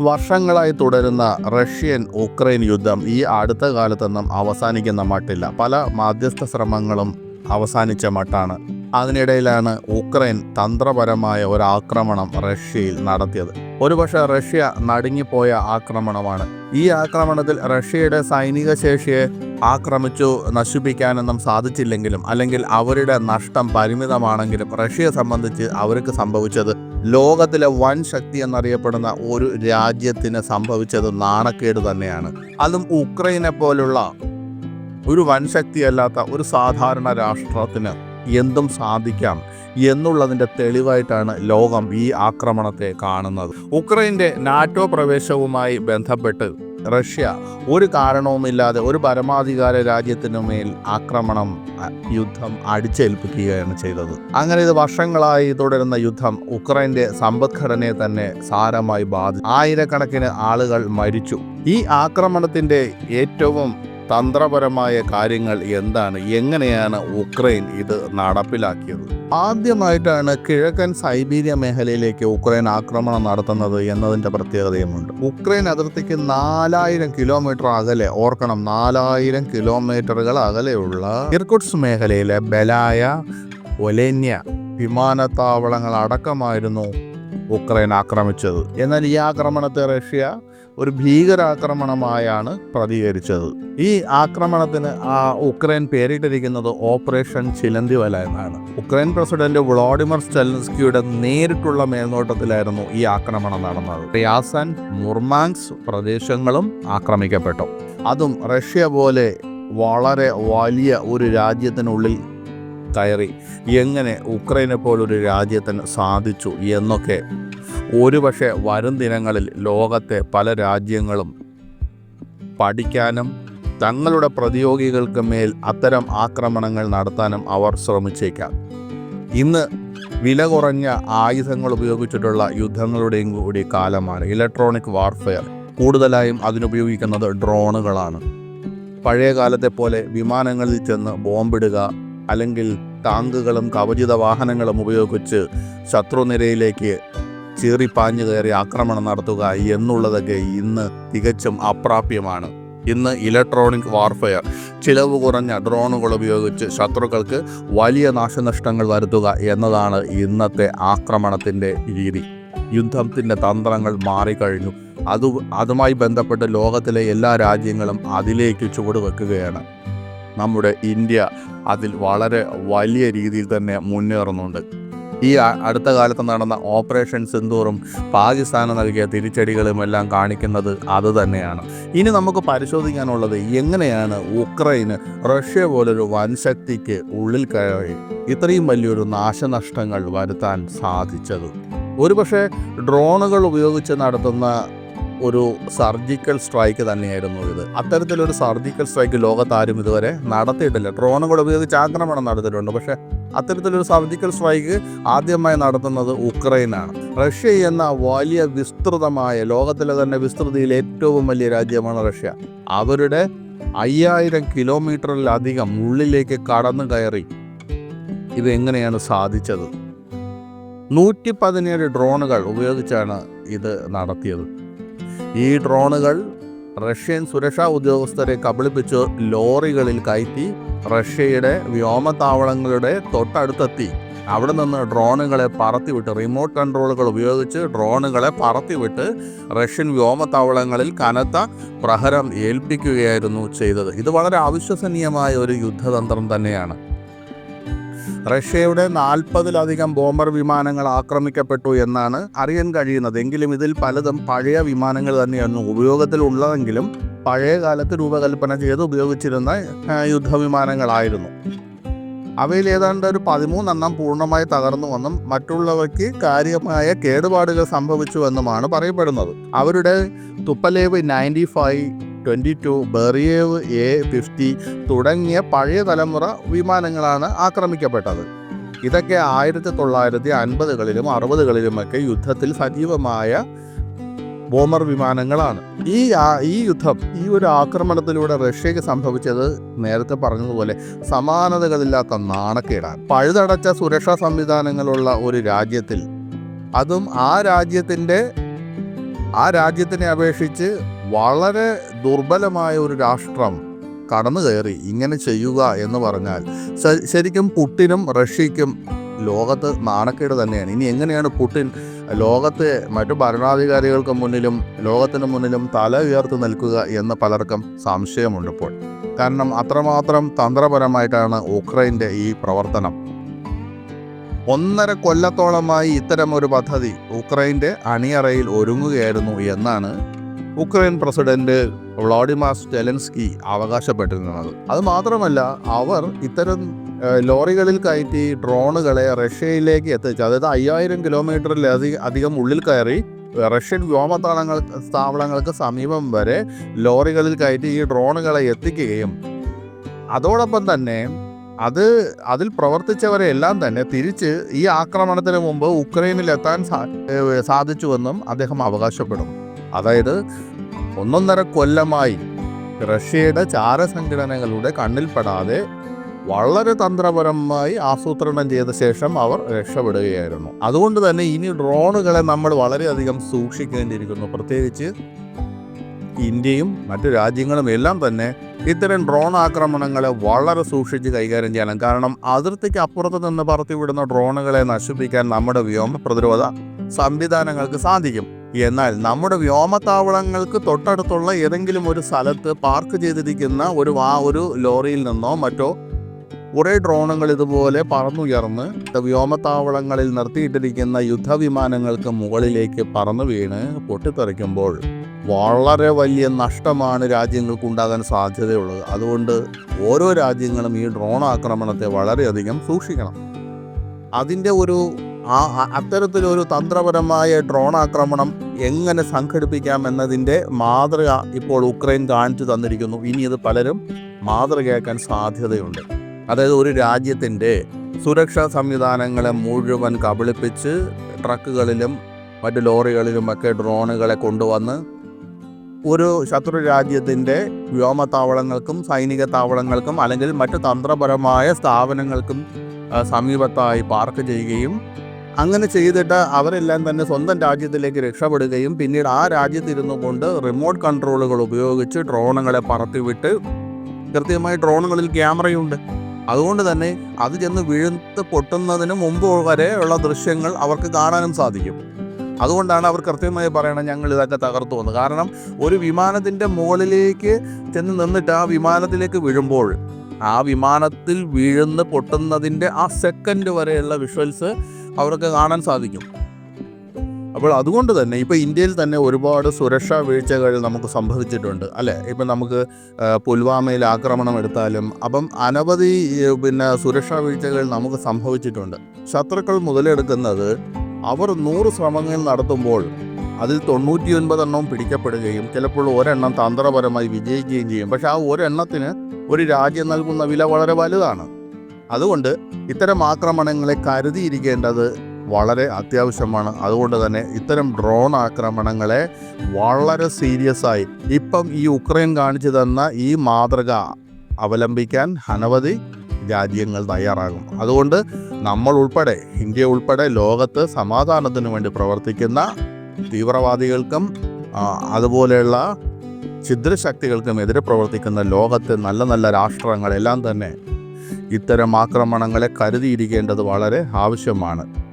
വർഷങ്ങളായി തുടരുന്ന Russian Ukraine യുദ്ധം ഈ അടുത്ത കാലത്തൊന്നും അവസാനിക്കുന്ന മട്ടില്ല. പല മാധ്യസ്ഥ ശ്രമങ്ങളും അവസാനിച്ച മട്ടാണ്. അതിനിടയിലാണ് ഉക്രൈൻ തന്ത്രപരമായ ഒരു ആക്രമണം റഷ്യയിൽ നടത്തിയത്. ഒരുപക്ഷെ റഷ്യ നടുങ്ങിപ്പോയ ആക്രമണമാണ്. ഈ ആക്രമണത്തിൽ റഷ്യയുടെ സൈനിക ശേഷിയെ ആക്രമിച്ചു നശിപ്പിക്കാനൊന്നും സാധിച്ചില്ലെങ്കിലും അല്ലെങ്കിൽ അവരുടെ നഷ്ടം പരിമിതമാണെങ്കിലും റഷ്യയെ സംബന്ധിച്ച് അവർക്ക് സംഭവിച്ചത് ലോകത്തിലെ വൻ ശക്തി എന്നറിയപ്പെടുന്ന ഒരു രാജ്യത്തിന് സംഭവിച്ചത് നാണക്കേട് തന്നെയാണ്. അതും ഉക്രൈനെ പോലുള്ള ഒരു വൻ ശക്തിയല്ലാത്ത ഒരു സാധാരണ രാഷ്ട്രത്തിന് എന്തും സാധിക്കാം എന്നുള്ളതിന്റെ തെളിവായിട്ടാണ് ലോകം ഈ ആക്രമണത്തെ കാണുന്നത്. ഉക്രൈന്റെ നാറ്റോ പ്രവേശവുമായി ബന്ധപ്പെട്ട് റഷ്യ. ഒരു കാരണവുമില്ലാതെ ഒരു പരമാധികാര രാജ്യത്തിനു മേൽ ആക്രമണം യുദ്ധം അടിച്ചേൽപ്പിക്കുകയാണ് ചെയ്തത്. അങ്ങനെ ഇത് വർഷങ്ങളായി തുടരുന്ന യുദ്ധം ഉക്രൈന്റെ സമ്പദ്ഘടനയെ തന്നെ സാരമായി ബാധിച്ചു. ആയിരക്കണക്കിന് ആളുകൾ മരിച്ചു. ഈ ആക്രമണത്തിന്റെ ഏറ്റവും തന്ത്രപരമായ കാര്യങ്ങൾ എന്താണ്? എങ്ങനെയാണ് ഉക്രൈൻ ഇത് നടപ്പിലാക്കിയത്? ആദ്യമായിട്ടാണ് കിഴക്കൻ സൈബീരിയ മേഖലയിലേക്ക് ഉക്രൈൻ ആക്രമണം നടത്തുന്നത് എന്നതിന്റെ പ്രത്യേകതയുമുണ്ട്. ഉക്രൈൻ അതിർത്തിക്ക് നാലായിരം കിലോമീറ്റർ അകലെ ഓർക്കണം നാലായിരം കിലോമീറ്ററുകൾ അകലെയുള്ള ഇർകുട്സ് മേഖലയിലെ ബലായ ഒലേന്യ വിമാനത്താവളങ്ങൾ അടക്കമായിരുന്നു ഉക്രൈൻ ആക്രമിച്ചത്. എന്നാൽ ഈ ആക്രമണത്തെ റഷ്യ ഒരു ഭീകരാക്രമണമായാണ് പ്രതികരിച്ചത്. ഈ ആക്രമണത്തിന് ആ ഉക്രൈൻ പേരിട്ടിരിക്കുന്നത് ഓപ്പറേഷൻ ചിലന്തി വല എന്നാണ്. ഉക്രൈൻ പ്രസിഡന്റ് വ്ളോഡിമർ സ്റ്റെലൻസ്കിയുടെ നേരിട്ടുള്ള മേൽനോട്ടത്തിലായിരുന്നു ഈ ആക്രമണം നടന്നത്. റിയാസൻ മുർമാങ്സ് പ്രദേശങ്ങളും ആക്രമിക്കപ്പെട്ടു. അതും റഷ്യ പോലെ വളരെ വലിയ ഒരു രാജ്യത്തിനുള്ളിൽ കയറി. എങ്ങനെ ഉക്രൈനെ പോലൊരു രാജ്യത്തിന് സാധിച്ചു എന്നൊക്കെ. ഒരുപക്ഷെ വരും ദിനങ്ങളിൽ ലോകത്തെ പല രാജ്യങ്ങളും പഠിക്കാനും തങ്ങളുടെ പ്രതിയോഗികൾക്ക് മേൽ അത്തരം ആക്രമണങ്ങൾ നടത്താനും അവർ ശ്രമിച്ചേക്കാം. ഇന്ന് വില കുറഞ്ഞ ആയുധങ്ങൾ ഉപയോഗിച്ചിട്ടുള്ള യുദ്ധങ്ങളുടെയും കൂടി കാലമാണ്. ഇലക്ട്രോണിക് വാർഫെയർ കൂടുതലായും അതിനുപയോഗിക്കുന്നത് ഡ്രോണുകളാണ് പഴയ കാലത്തെ പോലെ വിമാനങ്ങളിൽ ചെന്ന് ബോംബിടുക അല്ലെങ്കിൽ ടാങ്കുകളും കവചിത വാഹനങ്ങളും ഉപയോഗിച്ച് ശത്രുനിരയിലേക്ക് ചീറിപ്പാഞ്ഞു കയറി ആക്രമണം നടത്തുക എന്നുള്ളതൊക്കെ ഇന്ന് തികച്ചും അപ്രാപ്യമാണ്. ഇന്ന് ഇലക്ട്രോണിക് വാർഫെയർ ചിലവ് കുറഞ്ഞ ഡ്രോണുകൾ ഉപയോഗിച്ച് ശത്രുക്കൾക്ക് വലിയ നാശനഷ്ടങ്ങൾ വരുത്തുക എന്നതാണ് ഇന്നത്തെ ആക്രമണത്തിന്റെ രീതി. യുദ്ധത്തിന്റെ തന്ത്രങ്ങൾ മാറിക്കഴിഞ്ഞു. അത് അതുമായി ബന്ധപ്പെട്ട് ലോകത്തിലെ എല്ലാ രാജ്യങ്ങളും അതിലേക്ക് ചുവടുവെക്കുകയാണ്. നമ്മുടെ ഇന്ത്യ അതിൽ വളരെ വലിയ രീതിയിൽ തന്നെ മുന്നേറുന്നുണ്ട്. ഈ അടുത്ത കാലത്ത് നടന്ന ഓപ്പറേഷൻ സിന്ദൂറും പാകിസ്ഥാന് നൽകിയ തിരിച്ചടികളും എല്ലാം കാണിക്കുന്നത് അത് തന്നെയാണ്. ഇനി നമുക്ക് പരിശോധിക്കാനുള്ളത് എങ്ങനെയാണ് ഉക്രൈന് റഷ്യ പോലൊരു വൻശക്തിക്ക് ഉള്ളിൽ കയറി ഇത്രയും വലിയൊരു നാശനഷ്ടങ്ങൾ വരുത്താൻ സാധിച്ചത്? ഒരുപക്ഷെ ഡ്രോണുകൾ ഉപയോഗിച്ച് നടത്തുന്ന ഒരു സർജിക്കൽ സ്ട്രൈക്ക് തന്നെയായിരുന്നു ഇത്. അത്തരത്തിലൊരു സർജിക്കൽ സ്ട്രൈക്ക് ലോകത്താരും ഇതുവരെ നടത്തിയിട്ടില്ല. ഡ്രോണുകൾ ഉപയോഗിച്ച് ആക്രമണം നടത്തിയിട്ടുണ്ട്. പക്ഷേ അത്തരത്തിലൊരു സർജിക്കൽ സ്ട്രൈക്ക് ആദ്യമായി നടത്തുന്നത് ഉക്രൈനാണ്. റഷ്യ എന്ന വലിയ വിസ്തൃതമായ ലോകത്തിലെ തന്നെ വിസ്തൃതിയിൽ ഏറ്റവും വലിയ രാജ്യമാണ് റഷ്യ. അവരുടെ അയ്യായിരം കിലോമീറ്ററിലധികം ഉള്ളിലേക്ക് കടന്നു കയറി ഇത് എങ്ങനെയാണ് സാധിച്ചത്? നൂറ്റി പതിനേഴ് ഡ്രോണുകൾ ഉപയോഗിച്ചാണ് ഇത് നടത്തിയത്. ഈ ഡ്രോണുകൾ റഷ്യൻ സുരക്ഷാ ഉദ്യോഗസ്ഥരെ കബളിപ്പിച്ച് ലോറികളിൽ കയറ്റി റഷ്യയുടെ വ്യോമത്താവളങ്ങളുടെ തൊട്ടടുത്തെത്തി. അവിടെ നിന്ന് ഡ്രോണുകളെ പറത്തിവിട്ട് റിമോട്ട് കൺട്രോളുകൾ ഉപയോഗിച്ച് ഡ്രോണുകളെ പറത്തിവിട്ട് റഷ്യൻ വ്യോമത്താവളങ്ങളിൽ കനത്ത പ്രഹരം ഏൽപ്പിക്കുകയായിരുന്നു ചെയ്തത്. ഇത് വളരെ അവിശ്വസനീയമായ ഒരു യുദ്ധതന്ത്രം തന്നെയാണ്. റഷ്യയുടെ നാൽപ്പതിലധികം ബോംബർ വിമാനങ്ങൾ ആക്രമിക്കപ്പെട്ടു എന്നാണ് അറിയാൻ കഴിയുന്നത്. എങ്കിലും ഇതിൽ പലതും പഴയ വിമാനങ്ങൾ തന്നെയായിരുന്നു. ഉപയോഗത്തിലുള്ളതെങ്കിലും പഴയ കാലത്ത് രൂപകൽപ്പന ചെയ്ത് ഉപയോഗിച്ചിരുന്ന യുദ്ധവിമാനങ്ങളായിരുന്നു. അവയിൽ ഏതാണ്ട് ഒരു പതിമൂന്നെണ്ണം പൂർണമായി തകർന്നുവെന്നും മറ്റുള്ളവയ്ക്ക് കാര്യമായ കേടുപാടുകൾ സംഭവിച്ചുവെന്നുമാണ് പറയപ്പെടുന്നത്. അവരുടെ Tupolev ninety five twenty two Beriev A fifty തുടങ്ങിയ പഴയ തലമുറ വിമാനങ്ങളാണ് ആക്രമിക്കപ്പെട്ടത്. ഇതൊക്കെ ആയിരത്തി തൊള്ളായിരത്തി അൻപതുകളിലും അറുപതുകളിലുമൊക്കെ യുദ്ധത്തിൽ സജീവമായ ബോമർ വിമാനങ്ങളാണ്. ഈ ഈ യുദ്ധം ഈ ഒരു ആക്രമണത്തിലൂടെ റഷ്യക്ക് സംഭവിച്ചത് നേരത്തെ പറഞ്ഞതുപോലെ സമാനതകളില്ലാത്ത നാണക്കേടാണ്. പഴുതടച്ച സുരക്ഷാ സംവിധാനങ്ങളുള്ള ഒരു രാജ്യത്തിൽ അതും ആ രാജ്യത്തിന്റെ ആ രാജ്യത്തിനെ അപേക്ഷിച്ച് വളരെ ദുർബലമായ ഒരു രാഷ്ട്രം കടന്നു കയറി ഇങ്ങനെ ചെയ്യുക എന്ന് പറഞ്ഞാൽ ശരിക്കും പുട്ടിനും റഷ്യയ്ക്കും ലോകത്ത് നാണക്കേട് തന്നെയാണ്. ഇനി എങ്ങനെയാണ് പുട്ടിൻ ലോകത്തെ മറ്റു ഭരണാധികാരികൾക്ക് മുന്നിലും ലോകത്തിന് മുന്നിലും തല ഉയർത്തി നിൽക്കുക എന്ന് പലർക്കും സംശയമുണ്ട് ഇപ്പോൾ. കാരണം അത്രമാത്രം തന്ത്രപരമായിട്ടാണ് ഉക്രൈന്റെ ഈ പ്രവർത്തനം. ഒന്നര കൊല്ലത്തോളമായി ഇത്തരം ഒരു പദ്ധതി ഉക്രൈന്റെ അണിയറയിൽ ഒരുങ്ങുകയായിരുന്നു എന്നാണ് ഉക്രൈൻ പ്രസിഡന്റ് വ്ളാഡിമാർ സ്റ്റെലൻസ്കി അവകാശപ്പെട്ടിരുന്നത്. അത് മാത്രമല്ല അവർ ഇത്തരം ലോറികളിൽ കയറ്റി ഡ്രോണുകളെ റഷ്യയിലേക്ക് എത്തിച്ച് അതായത് അയ്യായിരം കിലോമീറ്ററിലധികം അധികം ഉള്ളിൽ കയറി റഷ്യൻ വ്യോമതാളങ്ങൾ താവളങ്ങൾക്ക് സമീപം വരെ ലോറികളിൽ കയറ്റി ഈ ഡ്രോണുകളെ എത്തിക്കുകയും അതോടൊപ്പം തന്നെ അത് അതിൽ പ്രവർത്തിച്ചവരെ എല്ലാം തന്നെ തിരിച്ച് ഈ ആക്രമണത്തിന് മുമ്പ് ഉക്രൈനിൽ എത്താൻ സാധിച്ചുവെന്നും അദ്ദേഹം അവകാശപ്പെടും അതായത് ഒന്നൊന്നര കൊല്ലമായി റഷ്യയുടെ ചാര സംഘടനകളുടെ കണ്ണിൽപ്പെടാതെ വളരെ തന്ത്രപരമായി ആസൂത്രണം ചെയ്ത ശേഷം അവർ രക്ഷപ്പെടുകയായിരുന്നു. അതുകൊണ്ട് തന്നെ ഇനി ഡ്രോണുകളെ നമ്മൾ വളരെയധികം സൂക്ഷിക്കേണ്ടിയിരിക്കുന്നു. പ്രത്യേകിച്ച് ഇന്ത്യയും മറ്റു രാജ്യങ്ങളും എല്ലാം തന്നെ ഇത്തരം ഡ്രോൺ ആക്രമണങ്ങളെ വളരെ സൂക്ഷിച്ച് കൈകാര്യം ചെയ്യണം. കാരണം അതിർത്തിക്ക് അപ്പുറത്ത് നിന്ന് പറത്തിവിടുന്ന ഡ്രോണുകളെ നശിപ്പിക്കാൻ നമ്മുടെ വ്യോമ പ്രതിരോധ സംവിധാനങ്ങൾക്ക് സാധിക്കും. എന്നാൽ നമ്മുടെ വ്യോമത്താവളങ്ങൾക്ക് തൊട്ടടുത്തുള്ള ഏതെങ്കിലും ഒരു സ്ഥലത്ത് പാർക്ക് ചെയ്തിരിക്കുന്ന ഒരു ആ ഒരു ലോറിയിൽ നിന്നോ മറ്റോ കുറേ ഡ്രോണുകൾ ഇതുപോലെ പറന്നുയർന്ന് വ്യോമത്താവളങ്ങളിൽ നിർത്തിയിട്ടിരിക്കുന്ന യുദ്ധവിമാനങ്ങൾക്ക് മുകളിലേക്ക് പറന്നു വീണ് പൊട്ടിത്തെറിക്കുമ്പോൾ വളരെ വലിയ നഷ്ടമാണ് രാജ്യങ്ങൾക്ക് ഉണ്ടാകാൻ സാധ്യതയുള്ളത്. അതുകൊണ്ട് ഓരോ രാജ്യങ്ങളും ഈ ഡ്രോൺ ആക്രമണത്തെ വളരെയധികം സൂക്ഷിക്കണം. അതിന്റെ ഒരു ആ അത്തരത്തിലൊരു തന്ത്രപരമായ ഡ്രോൺ ആക്രമണം എങ്ങനെ സംഘടിപ്പിക്കാം എന്നതിന്റെ മാതൃക ഇപ്പോൾ ഉക്രൈൻ കാണിച്ചു തന്നിരിക്കുന്നു. ഇനി ഇത് പലരും മാതൃകയാക്കാൻ സാധ്യതയുണ്ട്. അതായത് ഒരു രാജ്യത്തിന്റെ സുരക്ഷാ സംവിധാനങ്ങളെ മുഴുവൻ കബളിപ്പിച്ച് ട്രക്കുകളിലും മറ്റു ലോറികളിലുമൊക്കെ ഡ്രോണുകളെ കൊണ്ടുവന്ന് ഒരു ശത്രു രാജ്യത്തിന്റെ വ്യോമത്താവളങ്ങൾക്കും സൈനിക താവളങ്ങൾക്കും അല്ലെങ്കിൽ മറ്റു തന്ത്രപരമായ സ്ഥാപനങ്ങൾക്കും സമീപത്തായി പാർക്ക് ചെയ്യുകയും അങ്ങനെ ചെയ്തിട്ട് അവരെല്ലാം തന്നെ സ്വന്തം രാജ്യത്തിലേക്ക് രക്ഷപ്പെടുകയും പിന്നീട് ആ രാജ്യത്തിരുന്നു കൊണ്ട് റിമോട്ട് കൺട്രോളുകൾ ഉപയോഗിച്ച് ഡ്രോണുകളെ പറത്തിവിട്ട് കൃത്യമായി ഡ്രോണുകളിൽ ക്യാമറയുണ്ട് അതുകൊണ്ട് തന്നെ അത് ചെന്ന് വീഴ്ത്ത് പൊട്ടുന്നതിന് മുമ്പ് വരെ ഉള്ള ദൃശ്യങ്ങൾ അവർക്ക് കാണാനും സാധിക്കും. അതുകൊണ്ടാണ് അവർ കൃത്യമായി പറയണം ഞങ്ങൾ ഇതൊക്കെ തകർത്തു വന്നത് കാരണം ഒരു വിമാനത്തിന്റെ മുകളിലേക്ക് ചെന്ന് നിന്നിട്ട് ആ വിമാനത്തിലേക്ക് വീഴുമ്പോൾ ആ വിമാനത്തിൽ വീഴുന്ന് പൊട്ടുന്നതിന്റെ ആ സെക്കൻഡ് വരെയുള്ള വിഷ്വൽസ് അവർക്ക് കാണാൻ സാധിക്കും. അപ്പോൾ അതുകൊണ്ട് തന്നെ ഇപ്പോൾ ഇന്ത്യയിൽ തന്നെ ഒരുപാട് സുരക്ഷാ വീഴ്ചകൾ നമുക്ക് സംഭവിച്ചിട്ടുണ്ട് അല്ലേ? ഇപ്പം നമുക്ക് പുൽവാമയിൽ ആക്രമണം എടുത്താലും അപ്പം അനവധി പിന്നെ സുരക്ഷാ വീഴ്ചകൾ നമുക്ക് സംഭവിച്ചിട്ടുണ്ട്. ശത്രുക്കൾ മുതലെടുക്കുന്നത് അവർ നൂറ് ശ്രമങ്ങൾ നടത്തുമ്പോൾ അതിൽ തൊണ്ണൂറ്റിയൊൻപതെണ്ണവും പിടിക്കപ്പെടുകയും ചിലപ്പോൾ ഒരെണ്ണം തന്ത്രപരമായി വിജയിക്കുകയും ചെയ്യും. പക്ഷേ ആ ഒരെണ്ണത്തിന് ഒരു രാജ്യം നൽകുന്ന വില വളരെ വലുതാണ്. അതുകൊണ്ട് ഇത്തരം ആക്രമണങ്ങളെ കരുതിയിരിക്കേണ്ടത് വളരെ അത്യാവശ്യമാണ്. അതുകൊണ്ട് തന്നെ ഇത്തരം ഡ്രോൺ ആക്രമണങ്ങളെ വളരെ സീരിയസ് ആയി. ഇപ്പം ഈ ഉക്രൈൻ കാണിച്ചു തന്ന ഈ മാതൃക അവലംബിക്കാൻ അനവധി രാജ്യങ്ങൾ തയ്യാറാകും. അതുകൊണ്ട് നമ്മൾ ഉൾപ്പെടെ ഇന്ത്യ ഉൾപ്പെടെ ലോകത്ത് സമാധാനത്തിന് വേണ്ടി പ്രവർത്തിക്കുന്ന തീവ്രവാദികൾക്കും അതുപോലെയുള്ള ഛിദ്രശക്തികൾക്കും എതിരെ പ്രവർത്തിക്കുന്ന ലോകത്തെ നല്ല നല്ല രാഷ്ട്രങ്ങളെല്ലാം തന്നെ ഇത്തരം ആക്രമണങ്ങളെ കരുതിയിരിക്കേണ്ടത് വളരെ ആവശ്യമാണ്.